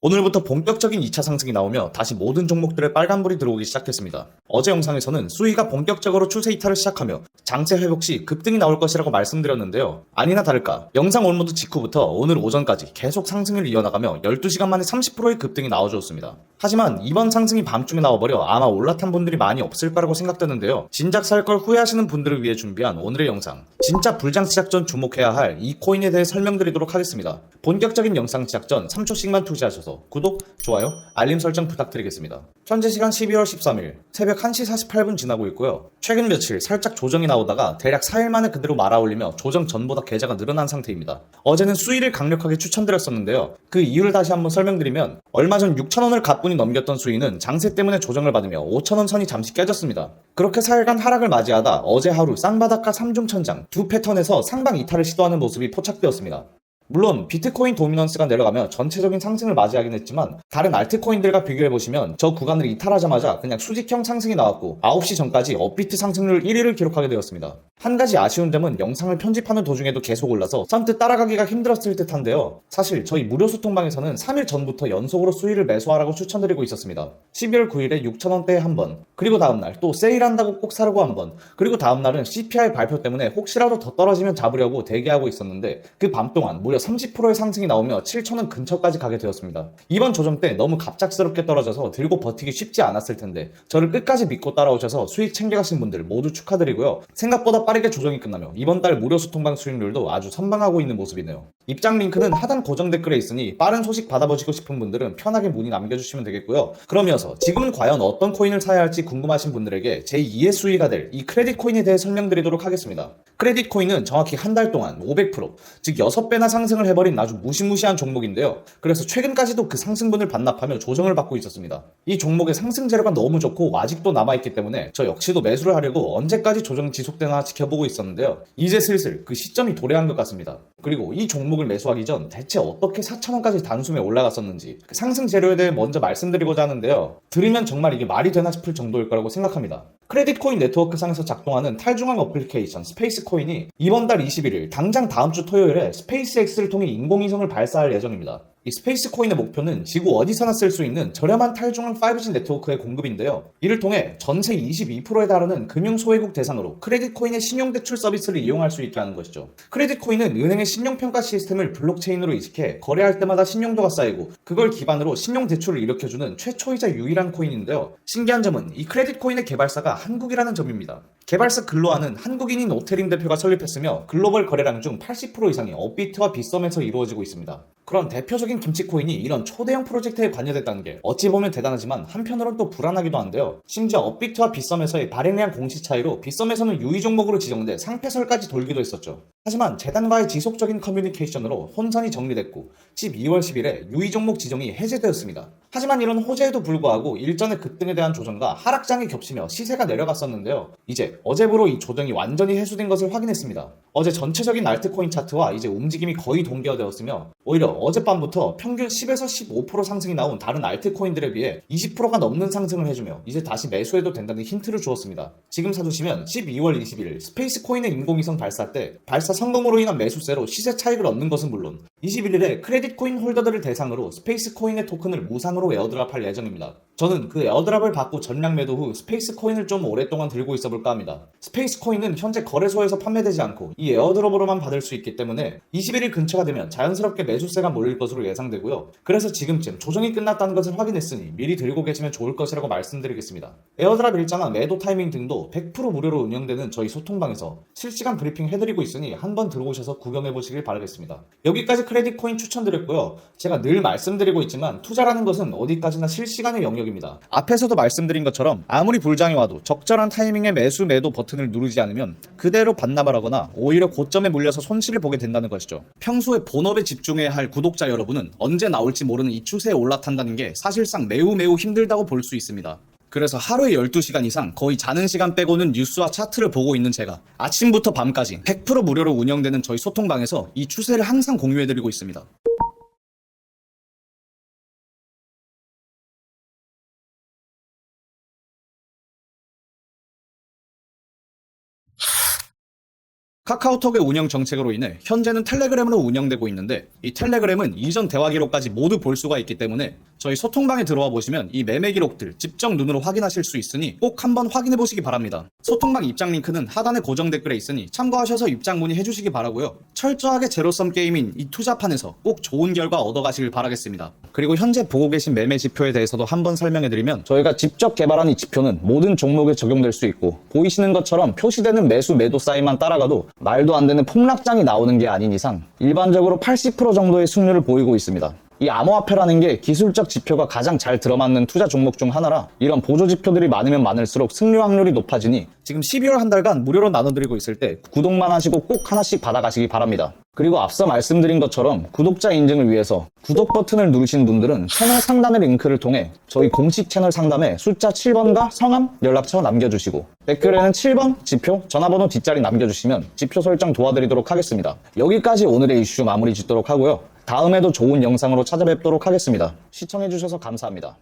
오늘부터 본격적인 2차 상승이 나오며 다시 모든 종목들의 빨간불이 들어오기 시작했습니다. 어제 영상에서는 수위가 본격적으로 추세 이탈을 시작하며 장세 회복 시 급등이 나올 것이라고 말씀드렸는데요. 아니나 다를까 영상 올모드 직후부터 오늘 오전까지 계속 상승을 이어나가며 12시간 만에 30%의 급등이 나와주었습니다. 하지만 이번 상승이 밤중에 나와버려 아마 올라탄 분들이 많이 없을 거라고 생각되는데요. 진작 살 걸 후회하시는 분들을 위해 준비한 오늘의 영상. 진짜 불장 시작 전 주목해야 할 이 코인에 대해 설명드리도록 하겠습니다. 본격적인 영상 시작 전 3초씩만 투자하셔서 구독, 좋아요, 알림 설정 부탁드리겠습니다. 현재 시간 12월 13일 새벽 1시 48분 지나고 있고요. 최근 며칠 살짝 조정이 나오다가 대략 4일 만에 그대로 말아올리며 조정 전보다 계좌가 늘어난 상태입니다. 어제는 수위를 강력하게 추천드렸었는데요. 그 이유를 다시 한번 설명드리면 얼마 전 6천원을 가뿐히 넘겼던 수위는 장세 때문에 조정을 받으며 5천원 선이 잠시 깨졌습니다. 그렇게 4일간 하락을 맞이하다 어제 하루 쌍바닥과 3중 천장 두 패턴에서 상방 이탈을 시도하는 모습이 포착되었습니다. 물론 비트코인 도미넌스가 내려가며 전체적인 상승을 맞이하긴 했지만 다른 알트코인들과 비교해보시면 저 구간을 이탈하자마자 그냥 수직형 상승이 나왔고 9시 전까지 업비트 상승률 1위를 기록하게 되었습니다. 한 가지 아쉬운 점은 영상을 편집하는 도중에도 계속 올라서 선뜻 따라가기가 힘들었을 듯한데요. 사실 저희 무료 소통방에서는 3일 전부터 연속으로 수위를 매수하라고 추천드리고 있었습니다. 12월 9일에 6,000원대에 한 번, 그리고 다음날 또 세일한다고 꼭 사려고 한 번, 그리고 다음날은 CPI 발표 때문에 혹시라도 더 떨어지면 잡으려고 대기하고 있었는데 그 밤 동안 무려 30%의 상승이 나오며 7,000원 근처까지 가게 되었습니다. 이번 조정 때 너무 갑작스럽게 떨어져서 들고 버티기 쉽지 않았을 텐데 저를 끝까지 믿고 따라오셔서 수익 챙겨가신 분들 모두 축하드리고요. 생각보다 빠르게 조정이 끝나며 이번 달 무료 소통방 수익률도 아주 선방하고 있는 모습이네요. 입장 링크는 하단 고정 댓글에 있으니 빠른 소식 받아보시고 싶은 분들은 편하게 문의 남겨주시면 되겠고요. 이어서 지금은 과연 어떤 코인을 사야 할지 궁금하신 분들에게 제2의 수위가 될 이 크레딧 코인에 대해 설명드리도록 하겠습니다. 크레딧 코인은 정확히 한 달 동안 500%, 즉 6배나 상승을 해버린 아주 무시무시한 종목인데요. 그래서 최근까지도 그 상승분을 반납하며 조정을 받고 있었습니다. 이 종목의 상승 재료가 너무 좋고 아직도 남아있기 때문에 저 역시도 매수를 하려고 언제까지 조정이 지속되나 지켜보고 있었는데요. 이제 슬슬 그 시점이 도래한 것 같습니다. 그리고 이 종목을 매수하기 전 대체 어떻게 4천원까지 단숨에 올라갔었는지 그 상승 재료에 대해 먼저 말씀드리고자 하는데요. 들으면 정말 이게 말이 되나 싶을 정도 일 거라고 생각합니다. 크레딧 코인 네트워크 상에서 작동하는 탈중앙 어플리케이션 스페이스 코인이 이번 달 21일 당장 다음 주 토요일에 스페이스 X를 통해 인공위성을 발사할 예정입니다. 이 스페이스 코인의 목표는 지구 어디서나 쓸 수 있는 저렴한 탈중앙 5G 네트워크의 공급인데요. 이를 통해 전세 22%에 달하는 금융 소외국 대상으로 크레딧 코인의 신용 대출 서비스를 이용할 수 있게 하는 것이죠. 크레딧 코인은 은행의 신용 평가 시스템을 블록체인으로 이식해 거래할 때마다 신용도가 쌓이고 그걸 기반으로 신용 대출을 일으켜주는 최초이자 유일한 코인인데요. 신기한 점은 이 크레딧 코인의 개발사가 한국이라는 점입니다. 개발사 글로아는 한국인인 오태림 대표가 설립했으며 글로벌 거래량 중 80% 이상이 업비트와 빗썸에서 이루어지고 있습니다. 그런 대표적인 김치코인이 이런 초대형 프로젝트에 관여됐다는 게 어찌 보면 대단하지만 한편으론 또 불안하기도 한데요. 심지어 업비트와 빗썸에서의 발행량 공시 차이로 빗썸에서는 유의 종목으로 지정돼 상패설까지 돌기도 했었죠. 하지만 재단과의 지속적인 커뮤니케이션으로 혼선이 정리됐고 12월 10일에 유의 종목 지정이 해제되었습니다. 하지만 이런 호재에도 불구하고 일전의 급등에 대한 조정과 하락장이 겹치며 시세가 내려갔었는데요. 이제 어제부로 이 조정이 완전히 해소된 것을 확인했습니다. 어제 전체적인 알트코인 차트와 이제 움직임이 거의 동기화되었으며 오히려 어젯밤부터 평균 10에서 15% 상승이 나온 다른 알트코인들에 비해 20%가 넘는 상승을 해주며 이제 다시 매수해도 된다는 힌트를 주었습니다. 지금 사두시면 12월 20일 스페이스 코인의 인공위성 발사 때 발사 성공으로 인한 매수세로 시세 차익을 얻는 것은 물론 21일에 크레딧 코인 홀더들을 대상으로 스페이스 코인의 토큰을 무상 으로 에어드랍할 예정입니다. 저는 그 에어드랍을 받고 전량 매도 후 스페이스 코인을 좀 오랫동안 들고 있어 볼까 합니다. 스페이스 코인은 현재 거래소에서 판매되지 않고 이 에어드랍으로만 받을 수 있기 때문에 21일 근처가 되면 자연스럽게 매수세가 몰릴 것으로 예상되고요. 그래서 지금쯤 조정이 끝났다는 것을 확인했으니 미리 들고 계시면 좋을 것이라고 말씀드리겠습니다. 에어드랍 일자나 매도 타이밍 등도 100% 무료로 운영되는 저희 소통방에서 실시간 브리핑 해드리고 있으니 한번 들어오셔서 구경해 보시길 바라겠습니다. 여기까지 크레딧 코인 추천드렸고요. 제가 늘 말씀드리고 있지만 투자라는 것은 어디까지나 실시간의 영역입니다. 앞에서도 말씀드린 것처럼 아무리 불장이 와도 적절한 타이밍에 매수 매도 버튼을 누르지 않으면 그대로 반납을 하거나 오히려 고점에 물려서 손실을 보게 된다는 것이죠. 평소에 본업에 집중해야 할 구독자 여러분은 언제 나올지 모르는 이 추세에 올라탄다는 게 사실상 매우 매우 힘들다고 볼 수 있습니다. 그래서 하루에 12시간 이상 거의 자는 시간 빼고는 뉴스와 차트를 보고 있는 제가 아침부터 밤까지 100% 무료로 운영되는 저희 소통방에서 이 추세를 항상 공유해드리고 있습니다. 카카오톡의 운영 정책으로 인해 현재는 텔레그램으로 운영되고 있는데 이 텔레그램은 이전 대화 기록까지 모두 볼 수가 있기 때문에 저희 소통방에 들어와 보시면 이 매매 기록들 직접 눈으로 확인하실 수 있으니 꼭 한번 확인해 보시기 바랍니다. 소통방 입장 링크는 하단의 고정 댓글에 있으니 참고하셔서 입장 문의해 주시기 바라고요. 철저하게 제로섬 게임인 이 투자판에서 꼭 좋은 결과 얻어가시길 바라겠습니다. 그리고 현재 보고 계신 매매 지표에 대해서도 한번 설명해 드리면 저희가 직접 개발한 이 지표는 모든 종목에 적용될 수 있고 보이시는 것처럼 표시되는 매수 매도 사인만 따라가도 말도 안 되는 폭락장이 나오는 게 아닌 이상 일반적으로 80% 정도의 승률을 보이고 있습니다. 이 암호화폐라는 게 기술적 지표가 가장 잘 들어맞는 투자 종목 중 하나라 이런 보조 지표들이 많으면 많을수록 승률 확률이 높아지니 지금 12월 한 달간 무료로 나눠드리고 있을 때 구독만 하시고 꼭 하나씩 받아가시기 바랍니다. 그리고 앞서 말씀드린 것처럼 구독자 인증을 위해서 구독 버튼을 누르신 분들은 채널 상단의 링크를 통해 저희 공식 채널 상담에 숫자 7번과 성함, 연락처 남겨주시고 댓글에는 7번, 지표, 전화번호 뒷자리 남겨주시면 지표 설정 도와드리도록 하겠습니다. 여기까지 오늘의 이슈 마무리 짓도록 하고요. 다음에도 좋은 영상으로 찾아뵙도록 하겠습니다. 시청해주셔서 감사합니다.